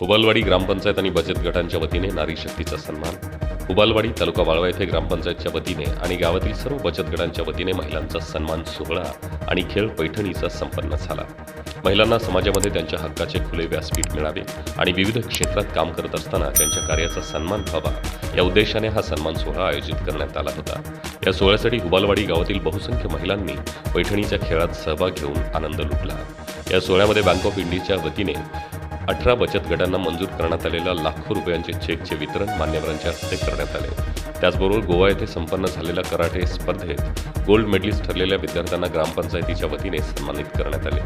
हुबालवाडी ग्रामपंचायत आणि बचत गटांच्या वतीने नारी शक्तीचा सन्मान. हुबालवाडी तालुका वाळवा येथे ग्रामपंचायतच्या वतीने आणि गावातील सर्व बचत गटांच्या वतीने महिलांचा सन्मान सोहळा आणि खेळ पैठणीचा संपन्न झाला. महिलांना समाजामध्ये त्यांच्या हक्काचे खुले व्यासपीठ मिळावे आणि विविध क्षेत्रात काम करत असताना त्यांच्या कार्याचा सन्मान व्हावा. या उद्देशाने हा सन्मान सोहळा आयोजित करण्यात आला होता. या सोहळ्यासाठी हुबालवाडी गावातील बहुसंख्य महिलांनी पैठणीच्या खेळात सहभाग घेऊन आनंद लुटला. या सोहळ्यामध्ये बँक ऑफ इंडियाच्या वतीने अठरा बचत गटांना मंजूर करण्यात आलेल्या लाखो रुपयांचे चेकचे वितरण मान्यवरांच्या हस्ते करण्यात आले. त्याचबरोबर गोवा येथे संपन्न झालेल्या कराटे स्पर्धेत गोल्ड मेडलिस्ट ठरलेल्या विद्यार्थ्यांना ग्रामपंचायतीच्या वतीने सन्मानित करण्यात आले.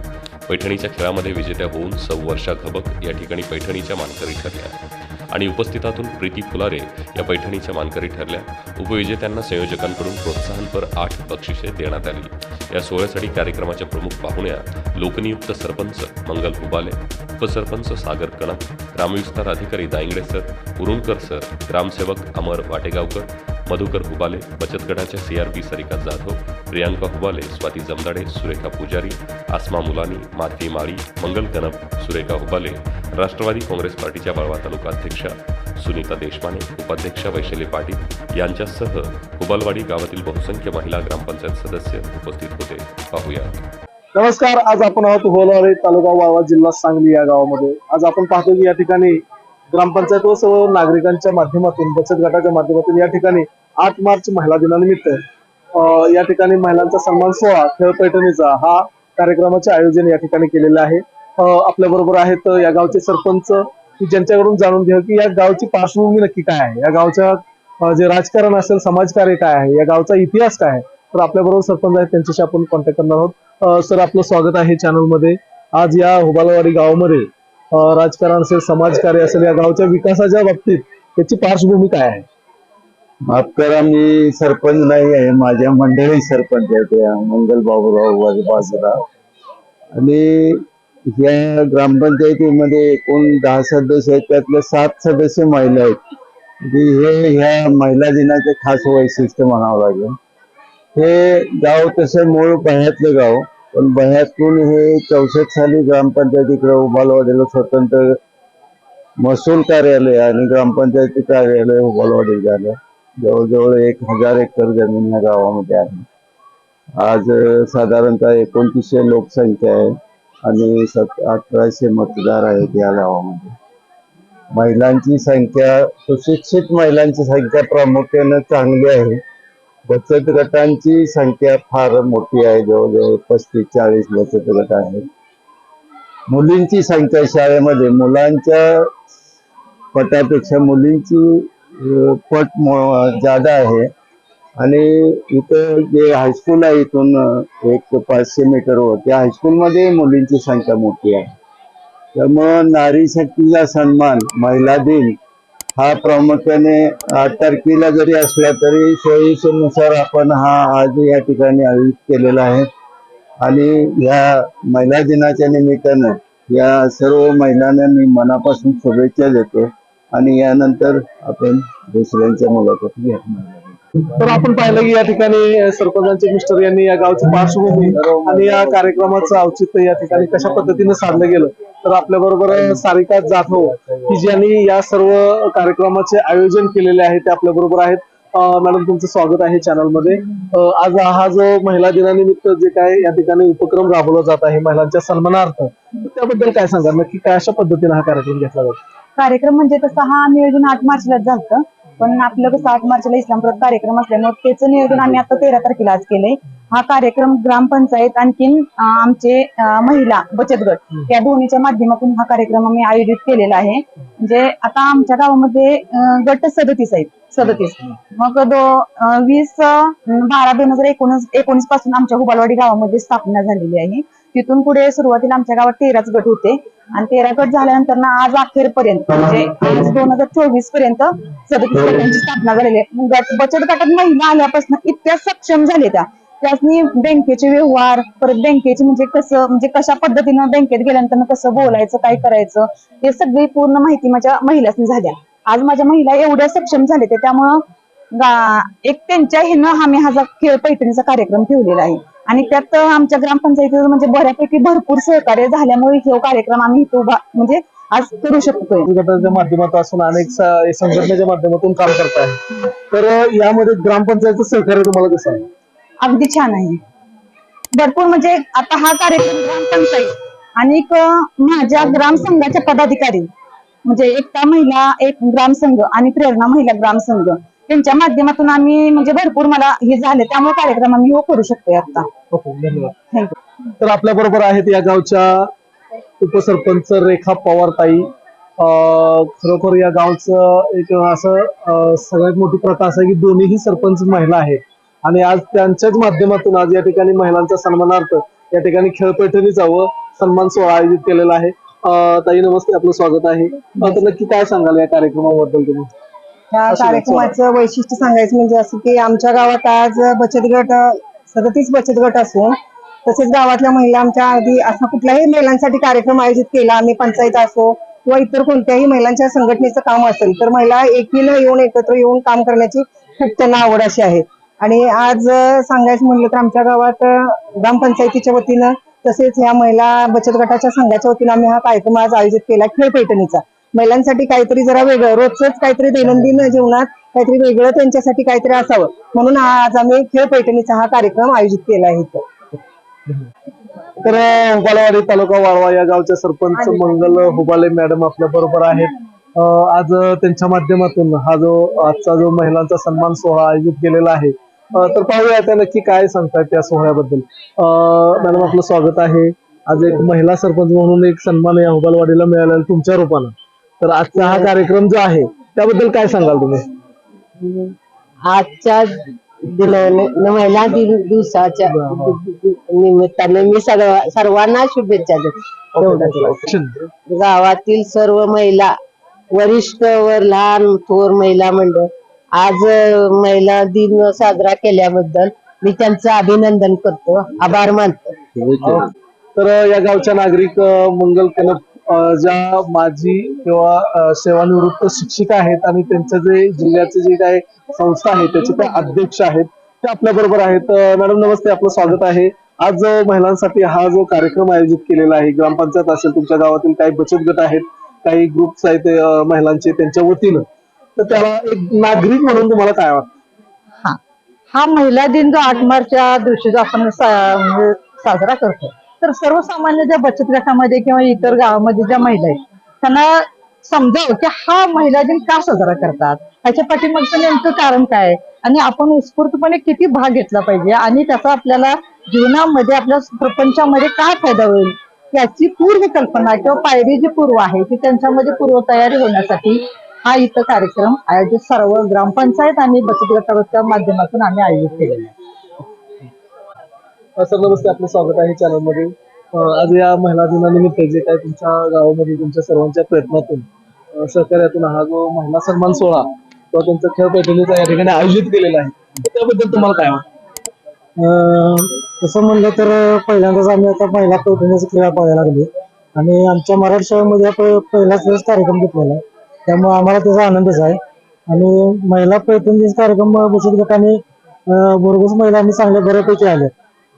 पैठणीच्या खेळामध्ये विजेत्या होऊन सौ वर्षा घबक या ठिकाणी पैठणीच्या मानकरी ठरल्या. आणि उपस्थितातून प्रीती फुलारे या पैठणीच्या मानकरी ठरल्या. उपविजेत्यांना संयोजकांकडून प्रोत्साहनपर आठ बक्षिसे देण्यात आली. या सोहळ्यासाठी कार्यक्रमाच्या प्रमुख पाहुण्या लोकनियुक्त सरपंच मंगल हुबाले उपसरपंच सागर कणक ग्रामविस्तार अधिकारी दायंगडे सर उरुणकर सर ग्रामसेवक अमर वाटेगावकर मधुकर हुबाले बचत गटाच्या सीआरपी सरिका जाधव हो. प्रियांका हुबाले स्वाती जमदाडे सुरेखा पुजारी आसमा मुलानी माती माळी मंगल कनप सुरेखा हुबाले राष्ट्रवादी काँग्रेस पार्टीच्या वाळवा तालुका अध्यक्षा सुनीता देशपांडे उपाध्यक्षा वैशाली पाटील यांच्यासह हुबालवाडी गावातील बहुसंख्य महिला ग्रामपंचायत सदस्य उपस्थित होते. पाहूया. नमस्कार आज आपण आहोत हुबालवाडी तालुका वाळवा जिल्हा सांगली या गावामध्ये. आज आपण पाहतो की या ठिकाणी ग्रामपंचायत व सर्व नागरिकांच्या माध्यमातून बचत गटाच्या माध्यमातून या ठिकाणी आठ मार्च महिला दिनानिमित्त या ठिकाणी महिलांचा सन्मान सोहळा खेळ पैठणीचा हा कार्यक्रमाचे आयोजन या ठिकाणी केलेलं आहे. आपल्या बरोबर आहेत या गावचे सरपंच ज्यांच्याकडून जाणून घेऊ की या गावची पार्श्वभूमी नक्की काय आहे? या गावच्या जे राजकारण असेल समाजकार्य काय आहे? या गावचा इतिहास काय आहे? तर आपल्या बरोबर सरपंच आहेत त्यांच्याशी आपण कॉन्टॅक्ट करणार आहोत. सर आपलं स्वागत आहे चॅनलमध्ये. आज या हुबालवाडी गावामध्ये राजकारण असेल समाजकार्य असेल या गावच्या विकासाच्या बाबतीत त्याची पार्श्वभूमी काय आहे? माफ करा मी सरपंच नाही आहे. माझ्या मंडळी सरपंच आहेत या. मंगल बाबूराव वर- बाजूराव आणि या ग्रामपंचायतीमध्ये एकूण दहा सदस्य आहेत. त्यातले सात सदस्य महिला आहेत. हे ह्या महिला दिनाचे खास वैशिष्ट्य म्हणावं लागेल. हे गाव तसं मूळ पाण्यातलं गाव. पण बह्यातून हे चौसष्ट साली ग्रामपंचायतीकडे उबालवाडीला स्वतंत्र महसूल कार्यालय आणि ग्रामपंचायती कार्यालय उबालवाडी झालं. जवळजवळ एक हजार एकर जमीन या गावामध्ये आहे. आज साधारणतः एकोणतीसशे लोकसंख्या आहे आणि सत अठराशे मतदार आहेत या गावामध्ये. महिलांची संख्या सुशिक्षित महिलांची संख्या प्रामुख्यानं चांगली आहे. बचत गटांची संख्या फार मोठी आहे जवळजवळ पस्तीस चाळीस बचत गट आहेत. मुलींची संख्या शाळेमध्ये मुलांच्या पटापेक्षा मुलींची पट मो- जादा आहे. आणि इथं जे हायस्कूल आहे इथून एक पाचशे मीटरवर त्या हायस्कूलमध्ये मुलींची संख्या मोठी आहे. त्यामुळं नारी शक्तीचा सन्मान महिला दिन हा प्रामुख्याने आठ तारखेला जरी असला तरी सोयीनुसार आपण हा आज या ठिकाणी आयोजित केलेला आहे. आणि या महिला दिनाच्या निमित्तानं या सर्व महिलांना मी मनापासून शुभेच्छा देतो. आणि यानंतर आपण दुसऱ्यांच्या मुलाखत घेणार तर आपण पाहिलं की या ठिकाणी सरपंचांचे मिस्टर यांनी या गावची पार्श्वभूमी आणि या कार्यक्रमाचं औचित्य या ठिकाणी कशा पद्धतीने साधलं गेलं? तर आपल्या बरोबर सारिका जाधव. की ज्यांनी या सर्व कार्यक्रमाचे आयोजन केलेले आहे ते आपल्या बरोबर आहेत. मॅडम तुमचं स्वागत आहे चॅनलमध्ये आज हा जो महिला दिनानिमित्त जे काय या ठिकाणी उपक्रम राबवला जात आहे महिलांच्या सन्मानार्थ त्याबद्दल काय सांगा नक्की काय अशा पद्धतीने हा कार्यक्रम घेतला जातो? कार्यक्रम म्हणजे तसा हा नियोजन आठ मार्चलाच झालं पण आपलं कसं आठ मार्चला इस्लामपुरात कार्यक्रम असल्यामुळे त्याचं नियोजन आम्ही आता तेरा तारखेला आज केलंय. हा कार्यक्रम ग्रामपंचायत आणखीन आमचे महिला बचत गट या दोन्हीच्या माध्यमातून हा कार्यक्रम आम्ही आयोजित केलेला आहे. म्हणजे आता आमच्या गावामध्ये गट सदतीस आहेत. सदतीस. मग दो वीस बारा दोन हजार एकोणीस एकोणीसपासून आमच्या हुबालवाडी गावामध्ये स्थापना झालेली आहे. तिथून पुढे सुरुवातीला आमच्या गावात तेराच गट होते. आणि तेरा गट झाल्यानंतर ना आज अखेरपर्यंत म्हणजे आज दोन हजार चोवीसपर्यंत सदतीस गटांची स्थापना झालेली आहे. गट बचत गटात महिला आल्यापासून इतक्या सक्षम झाले त्या. त्यासनी बँकेचे व्यवहार परत बँकेचे म्हणजे कसं म्हणजे कशा पद्धतीनं बँकेत गेल्यानंतर कसं बोलायचं काय करायचं हे सगळी पूर्ण माहिती माझ्या महिलांनी झाल्या. आज माझ्या महिला एवढ्या सक्षम झाले त्यामुळं एक त्यांच्या ह्यानं आम्ही हा खेळ पैठणीचा कार्यक्रम ठेवलेला आहे. आणि त्यात आमच्या ग्रामपंचायतीचं म्हणजे बऱ्यापैकी भरपूर सहकार्य झाल्यामुळे हे कार्यक्रम आम्ही इथं उभा म्हणजे आज करू शकतोय. गटाच्या माध्यमातून अनेक संघटनेच्या माध्यमातून काम करताय. तर यामध्ये ग्रामपंचायतचं सहकार्य तुम्हाला कसं आहे? अगदी छान आहे. भरपूर म्हणजे आता हा कार्यक्रम ग्रामपंचायत आणि माझ्या ग्रामसंघाच्या पदाधिकारी म्हणजे एकता महिला एक ग्रामसंघ आणि प्रेरणा महिला ग्रामसंघ त्यांच्या माध्यमातून आम्ही म्हणजे भरपूर मला हे झाले. त्यामुळे कार्यक्रम आम्ही हो करू शकतोय आता. ओके धन्यवाद. थँक्यू तर आपल्या बरोबर आहेत या गावच्या उपसरपंच रेखा पवार ताई खरोखर या गावचं एक असं अं, सगळ्यात मोठी प्रथा असं आहे की दोन्हीही सरपंच महिला आहेत. आणि आज त्यांच्याच माध्यमातून आज या ठिकाणी महिलांच्या सन्मानार्थ या ठिकाणी खेळपैठणी जावं सन्मान सोहळा आयोजित केलेला आहे. अं, ताई नमस्ते आपलं स्वागत आहे. अं, तर नक्की काय सांगाल या कार्यक्रमाबद्दल तुम्ही? या कार्यक्रमाचं वैशिष्ट्य सांगायचं म्हणजे असं की आमच्या गावात आज बचत गट सदतीस बचत गट असून तसेच गावातल्या महिला आमच्या आधी असा कुठलाही महिलांसाठी कार्यक्रम आयोजित केला आम्ही पंचायत असो किंवा इतर कोणत्याही महिलांच्या संघटनेचं काम असेल तर महिला एकीनं येऊन एकत्र येऊन काम करण्याची खूप त्यांना आवड अशी आहे. आणि आज सांगायचं म्हणलं तर आमच्या गावात ग्रामपंचायतीच्या वतीनं तसेच या महिला बचत गटाच्या संघाच्या वतीनं आम्ही हा कार्यक्रम आज आयोजित केला खेळ पैठणीचा. महिलांसाठी काहीतरी जरा वेगळं रोजच काहीतरी दैनंदिन जीवनात काहीतरी वेगळं त्यांच्यासाठी काहीतरी असावं. म्हणून हा आज आम्ही खेळ पैठणीचा हा कार्यक्रम आयोजित केला आहे. तर अं, हुबाळवाडी तालुका वाळवा या गावच्या सरपंच मंगल हुबाले मॅडम आपल्या बरोबर आहेत. आज त्यांच्या माध्यमातून हा जो आजचा जो महिलांचा सन्मान सोहळा आयोजित केलेला आहे. तर पाहूया त्या नक्की काय सांगतायत त्या सोहळ्याबद्दल. मॅडम आपलं स्वागत आहे. आज एक महिला सरपंच म्हणून एक सन्मान या हुबालवाडीला मिळालेला तुमच्या रूपानं. तर आजचा हा कार्यक्रम जो आहे त्याबद्दल काय सांगाल तुम्ही? आजच्या दिन महिला दिन दिवसाच्या निमित्ताने मी सर्व सर्वांना शुभेच्छा देते. गावातील सर्व महिला वरिष्ठ व लहान थोर महिला मंडळ आज महिला दिन साजरा केल्याबद्दल मी त्यांचं अभिनंदन करतो. आभार मानतो. तर या गावच्या नागरिक मंगल कनप अ, ज्या माजी किंवा सेवानिवृत्त शिक्षिका आहेत आणि त्यांचं जे जिल्ह्याचे जे काही संस्था आहे त्याचे काही अध्यक्ष आहेत ते आपल्या बरोबर आहेत. मॅडम नमस्ते आपलं स्वागत आहे. आज महिलांसाठी हा जो कार्यक्रम आयोजित केलेला आहे ग्रामपंचायत असेल तुमच्या गावातील काही बचत गट आहेत काही ग्रुप्स आहेत महिलांचे त्यांच्या वतीनं. तर त्याला एक नागरिक म्हणून तुम्हाला काय वाटतं? हा. महिला दिन जो आठ मार्चच्या दिवशी जो आपण म्हणजे साजरा करतो. तर सर्वसामान्य ज्या बचत गटामध्ये किंवा इतर गावामध्ये ज्या महिला आहेत त्यांना समजावं की हा महिला दिन का साजरा करतात? ह्याच्या पाठीमागचं नेमकं कारण काय? आहे? आणि आपण उत्स्फूर्तपणे किती भाग घेतला पाहिजे? आणि त्याचा आपल्याला जीवनामध्ये आपल्या प्रपंचामध्ये काय फायदा होईल? याची पूर्व कल्पना किंवा पायरी जी पूर्व आहे ती त्यांच्यामध्ये पूर्वतयारी होण्यासाठी हा इथं कार्यक्रम आयोजित सर्व ग्रामपंचायत आणि बचत गटाच्या माध्यमातून आम्ही आयोजित केलेला आहे. सर नमस्ते आपलं स्वागत आहे चॅनलमध्ये. आज या महिला दिनानिमित्त जे काय तुमच्या गावामध्ये तुमच्या सर्वांच्या प्रयत्नातून सहकार्यातून हा जो महिला सन्मान सोहळा किंवा तुमचा खेळ पैठणीचा या ठिकाणी आयोजित केलेला आहे त्याबद्दल तुम्हाला काय वाटतं? अं, तसं म्हणलं तर पहिल्यांदाच आम्ही आता महिला पैठणीचा खेळ पाहायला लागलो आणि आमच्या मराठी शाळेमध्ये पहिलाच कार्यक्रम घेतलेला आहे. त्यामुळे आम्हाला त्याचा आनंदच आहे. आणि महिला पैठणीचा कार्यक्रम बचत गटाने भरघोस महिला आम्ही चांगल्या बऱ्यापैकी आल्या.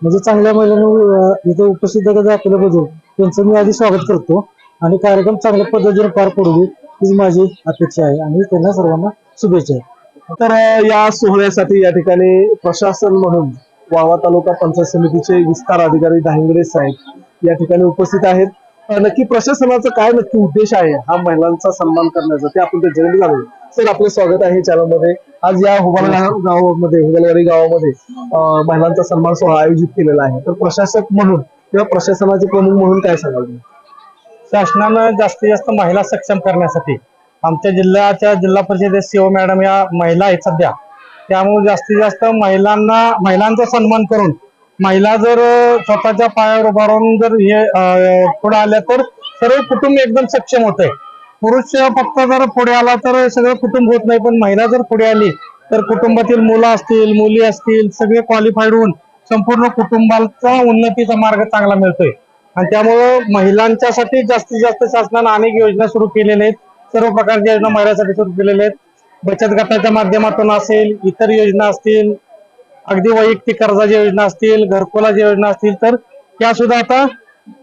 म्हणजे चांगल्या महिलांनी इथे उपस्थित दाखवल्याबद्दल त्यांचं मी आधी स्वागत करतो. आणि कार्यक्रम चांगल्या पद्धतीने पार पडू दे हीच माझी अपेक्षा आहे. आणि त्यांना सर्वांना शुभेच्छा आहे. तर या सोहळ्यासाठी या ठिकाणी प्रशासन म्हणून वावा तालुका पंचायत समितीचे विस्तार अधिकारी धांगडे साहेब या ठिकाणी उपस्थित आहेत. नक्की प्रशासनाचा काय नक्की उद्देश आहे हा महिलांचा सन्मान करण्याचा ते आपण त्याच्याकडे जाणूया सर आपलं स्वागत आहे चॅनलमध्ये आज या हुबाळ गावामध्ये हुबाळवाडी गावामध्ये महिलांचा सन्मान सोहळा आयोजित केलेला आहे. तर प्रशासक म्हणून किंवा प्रशासनाचे प्रमुख म्हणून काय सांगाल तुम्ही? शासनानं जास्तीत जास्त महिला सक्षम करण्यासाठी आमच्या जिल्ह्याच्या जिल्हा परिषदेत सीओ मॅडम या महिला आहेत सध्या. त्यामुळे जास्तीत जास्त महिलांना महिलांचा सन्मान करून महिला जर स्वतःच्या पायावर उभारून जर हे पुढे आल्या तर सर्व कुटुंब एकदम सक्षम होते पुरुष फक्त जर पुढे आला तर सगळं कुटुंब होत नाही. पण महिला जर पुढे आली तर कुटुंबातील मुलं असतील मुली असतील सगळे क्वालिफाईड होऊन संपूर्ण कुटुंबाचा उन्नतीचा मार्ग चांगला मिळतोय. आणि त्यामुळं महिलांच्यासाठी जास्तीत जास्त शासनाने अनेक योजना सुरू केलेल्या आहेत. सर्व प्रकारच्या योजना महिलांसाठी सुरू केलेल्या आहेत. बचत गटाच्या माध्यमातून असेल इतर योजना असतील अगदी वैयक्तिक कर्जाच्या योजना असतील घरकुलाच्या योजना असतील तर त्या सुद्धा आता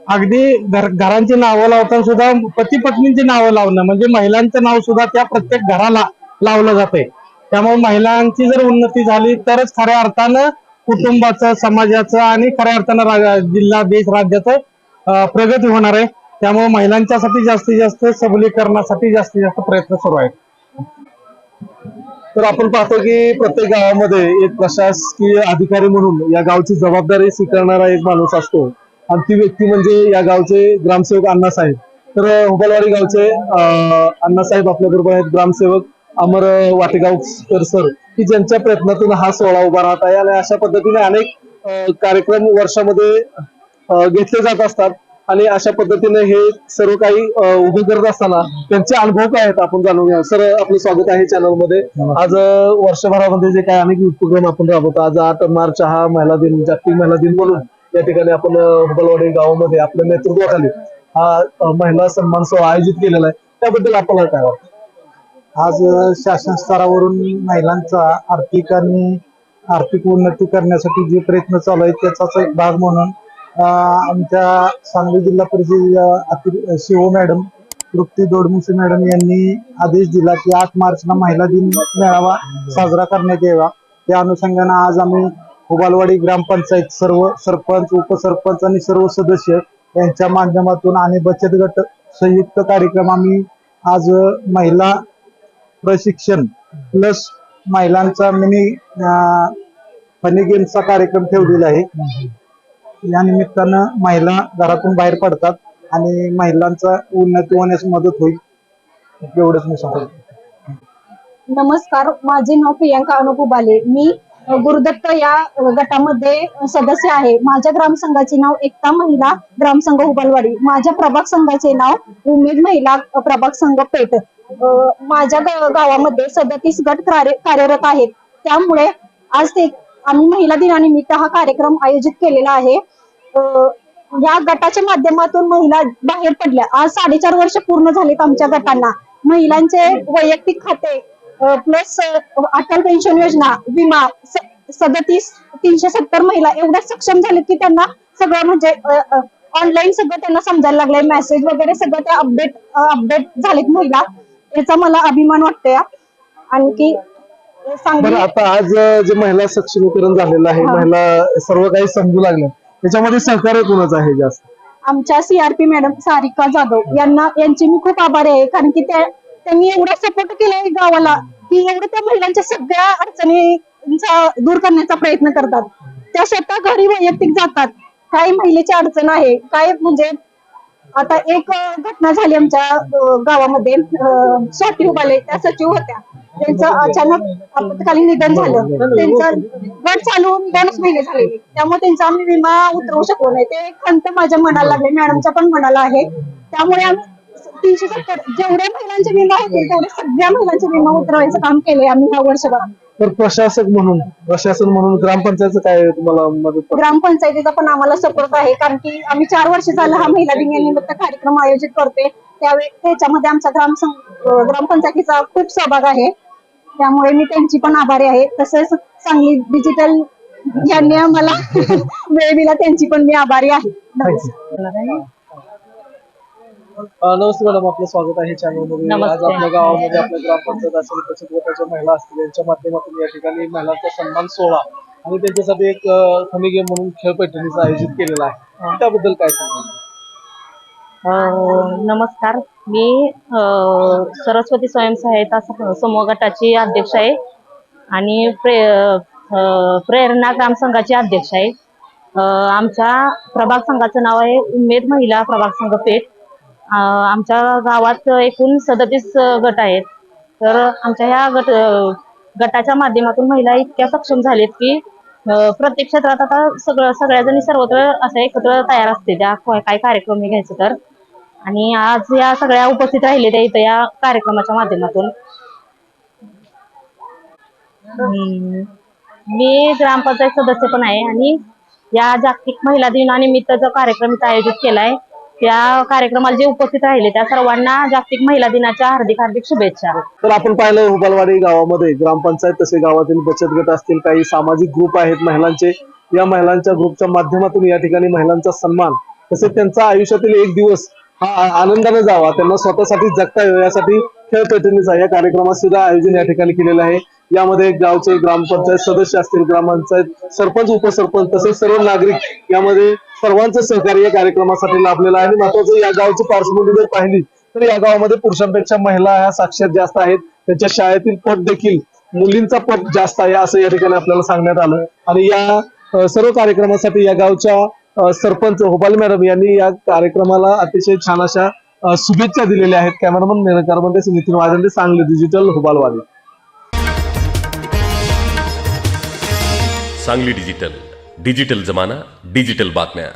अगदी घर घरांची नावं लावताना सुद्धा पती पत्नींची नावं लावणं म्हणजे महिलांचं नाव सुद्धा त्या प्रत्येक घराला लावलं जाते त्यामुळे महिलांची जर उन्नती झाली तरच खऱ्या अर्थानं कुटुंबाचं समाजाचं आणि खऱ्या अर्थानं जिल्हा देश राज्याचं प्रगती होणार आहे. त्यामुळे महिलांच्यासाठी जास्तीत जास्त सबलीकरणासाठी जास्तीत जास्त प्रयत्न सुरू आहेत. तर आपण पाहतो की प्रत्येक गावामध्ये एक प्रशासकीय अधिकारी म्हणून या गावची जबाबदारी स्वीकारणारा एक माणूस असतो. आणि ती व्यक्ती म्हणजे या गावचे ग्रामसेवक अण्णासाहेब तर हुबलवाडी गावचे अण्णासाहेब आपल्या बरोबर आहेत ग्रामसेवक अमर वाटेगावकर सर. की ज्यांच्या प्रयत्नातून हा सोहळा उभा राहत आहे आणि अशा पद्धतीने अनेक कार्यक्रम वर्षामध्ये घेतले जात असतात. आणि अशा पद्धतीने हे सर्व काही उभे करत असताना त्यांचे अनुभव काय आहेत आपण जाणून घ्या सर आपलं स्वागत आहे चॅनलमध्ये आज वर्षभरामध्ये जे काय अनेक उपक्रम आपण राबवतो आज आठ मार्च हा महिला दिन जागतिक महिला दिन म्हणून. या ठिकाणी आपण हुबलवाडी गावामध्ये आपल्या नेतृत्वाखाली हा महिला सन्मान सोहळा आयोजित केलेला आहे. त्याबद्दल आपल्याला काय वाटतं? आज शासन स्तरावरून महिलांचा आर्थिक आणि आर्थिक उन्नती करण्यासाठी जे प्रयत्न चालू आहेत त्याचाच एक भाग म्हणून आमच्या सांगली जिल्हा परिषद शिवो मॅडम तृप्ती दोडमुसे मॅडम यांनी आदेश दिला की आठ मार्चला महिला दिन मेळावा साजरा करण्यात यावा. त्या अनुषंगाने आज आम्ही हुबालवाडी ग्रामपंचायत सर्व सरपंच उपसरपंच आणि सर्व सदस्य यांच्या माध्यमातून आणि बचत गट संयुक्त कार्यक्रम आम्ही आज महिला प्रशिक्षण प्लस महिलांचा मिनी फनी गेमचा कार्यक्रम ठेवलेला आहे. या निमित्तानं महिला घरातून बाहेर पडतात आणि महिलांचा उन्नती होण्यास मदत होईल एवढंच मी सांगतो. नमस्कार माझे नाव प्रियांका आले मी गुरुदत्त या गटामध्ये सदस्य आहे. माझ्या ग्रामसंघाचे नाव एकता महिला ग्रामसंघ हुबलवाडी माझ्या प्रभाग संघाचे नाव उमेद महिला प्रभाग संघ पेठ. माझ्या गावामध्ये सदतीस गट कार्य- कार्यरत आहेत. त्यामुळे आज ते आम्ही महिला दिनानिमित्त हा कार्यक्रम आयोजित केलेला आहे. या गटाच्या माध्यमातून महिला बाहेर पडल्या. आज साडेचार वर्ष पूर्ण झालेत आमच्या गटांना. महिलांचे वैयक्तिक खाते प्लस अटल पेन्शन योजना विमा सदतीस तीनशे सत्तर महिला एवढ्या सक्षम झालेत की त्यांना सगळं म्हणजे ऑनलाईन सगळं त्यांना समजायला लागलंय. मेसेज वगैरे सगळं त्या अपडेट अपडेट झालेत महिला याचा मला अभिमान वाटतोय. आणखी सांगली आता आज जे महिला सक्षमीकरण झालेलं आहे. महिला सर्व काही समजू लागल्या त्याच्यामध्ये सहकार्य कोणाचं आहे जास्त? आमच्या सीआरपी मॅडम सारिका जाधव यांना यांची मी खूप आभारी आहे कारण की त्या त्यांनी एवढा सपोर्ट केलाय गावाला की एवढं त्या महिलांच्या सगळ्या अडचणींचा दूर करण्याचा प्रयत्न करतात. त्या स्वतः घरी वैयक्तिक जातात. काय महिलेची अडचण आहे. काय म्हणजे आता एक घटना झाली आमच्या गावामध्ये. अं, स्वाती उभाले त्या सचिव होत्या. त्यांचं अचानक आपत्कालीन निधन झालं. त्यांचं गट चालू दोनच महिने झाले. त्यामुळे त्यांचा आम्ही विमा उतरवू शकलो नाही. ते खंत माझ्या मनाला लागले. मॅडमच्या पण मनाला आहे. त्यामुळे आम्ही तीनशे सत्तर जेवढ्या महिलांचे विमा होतील तेवढे सगळ्या महिलांचे विमा उतरवायचं काम केलंय आम्ही ह्या वर्षभरात. तर प्रशासक म्हणून प्रशासन म्हणून ग्रामपंचायतचं काय तुम्हाला मदत? ग्रामपंचायतीचा पण आम्हाला सपोर्ट आहे कारण की आम्ही चार वर्ष झालं हा महिला दिनानिमित्त कार्यक्रम आयोजित करते त्यावेळी त्याच्यामध्ये आमचा ग्राम सं- ग्रामपंचायतीचा खूप सहभाग आहे. त्यामुळे मी त्यांची पण आभारी आहे. तसेच सांगली डिजिटल यांनी आम्हाला वेळ दिला त्यांची पण मी आभारी आहे. नमस्ते मॅडम आपलं स्वागत आहे चॅनलमध्ये आज नमस्ते. आपल्या गावामध्ये आपल्या ग्रामपंचायत असेल बचत गटाच्या महिला असतील यांच्या माध्यमातून या ठिकाणी महिलांचा सन्मान सोहळा आणि त्यांच्यासाठी एक फनी गेम म्हणून खेळ पैठणीचं आयोजित केलेला आहे. त्याबद्दल काय सांगाल? अं, नमस्कार. मी अं, सरस्वती स्वयंसहायता स- समूह गटाची अध्यक्ष आहे आणि प्रे अं, प्रेरणा ग्राम संघाची अध्यक्ष आहे. अं, आमच्या प्रभाग संघाचं नाव आहे उमेद महिला प्रभाग संघ पेठ. अं, आमच्या गावात एकूण सदतीस गट आहेत. तर आमच्या ह्या गट गटाच्या माध्यमातून महिला इतक्या सक्षम झालेत की प्रत्येक क्षेत्रात आता सगळं सगळ्या जणी सर्वत्र असं एकत्र तयार असते त्या काय कार्यक्रम घ्यायचे घ्यायचं तर. आणि आज या सगळ्या उपस्थित राहिले त्या इथं या कार्यक्रमाच्या माध्यमातून. मी ग्रामपंचायत सदस्य पण आहे आणि या जागतिक महिला दिनानिमित्त जो कार्यक्रम इथं आयोजित केलाय त्या कार्यक्रमाला जे उपस्थित राहिले त्या सर्वांना जागतिक महिला दिनाच्या हार्दिक हार्दिक शुभेच्छा. तर आपण पाहिलं हुबालवाडी गावामध्ये ग्रामपंचायत तसे गावातील बचत गट असतील काही सामाजिक ग्रुप आहेत महिलांचे. या महिलांच्या ग्रुपच्या माध्यमातून या ठिकाणी महिलांचा सन्मान तसेच त्यांचा आयुष्यातील एक दिवस हा आनंदाने जावा त्यांना स्वतःसाठी जगता यावं यासाठी खेळ या कार्यक्रमात सुद्धा आयोजन या ठिकाणी केलेलं आहे. यामध्ये गावचे ग्रामपंचायत सदस्य असतील ग्रामपंचायत सरपंच उपसरपंच तसेच सर्व नागरिक यामध्ये सर्वांचं सहकार्य या कार्यक्रमासाठी लाभलेलं आहे. आणि महत्वाचं या गावची पार्श्वभूमी जर पाहिली तर या गावामध्ये पुरुषांपेक्षा महिला ह्या साक्षर जास्त आहेत. त्यांच्या शाळेतील पट देखील मुलींचा पट जास्त आहे असं या ठिकाणी आपल्याला सांगण्यात आलं. आणि या सर्व कार्यक्रमासाठी या गावच्या सरपंच होबाल मॅडम यांनी या कार्यक्रमाला अतिशय छान अशा शुभेच्छा दिलेल्या आहेत cameraman निरंकारमध्ये Nitin Wajande Sangli digital Hubalwadi. Sangli digital digital जमाना डिजिटल बातम्या.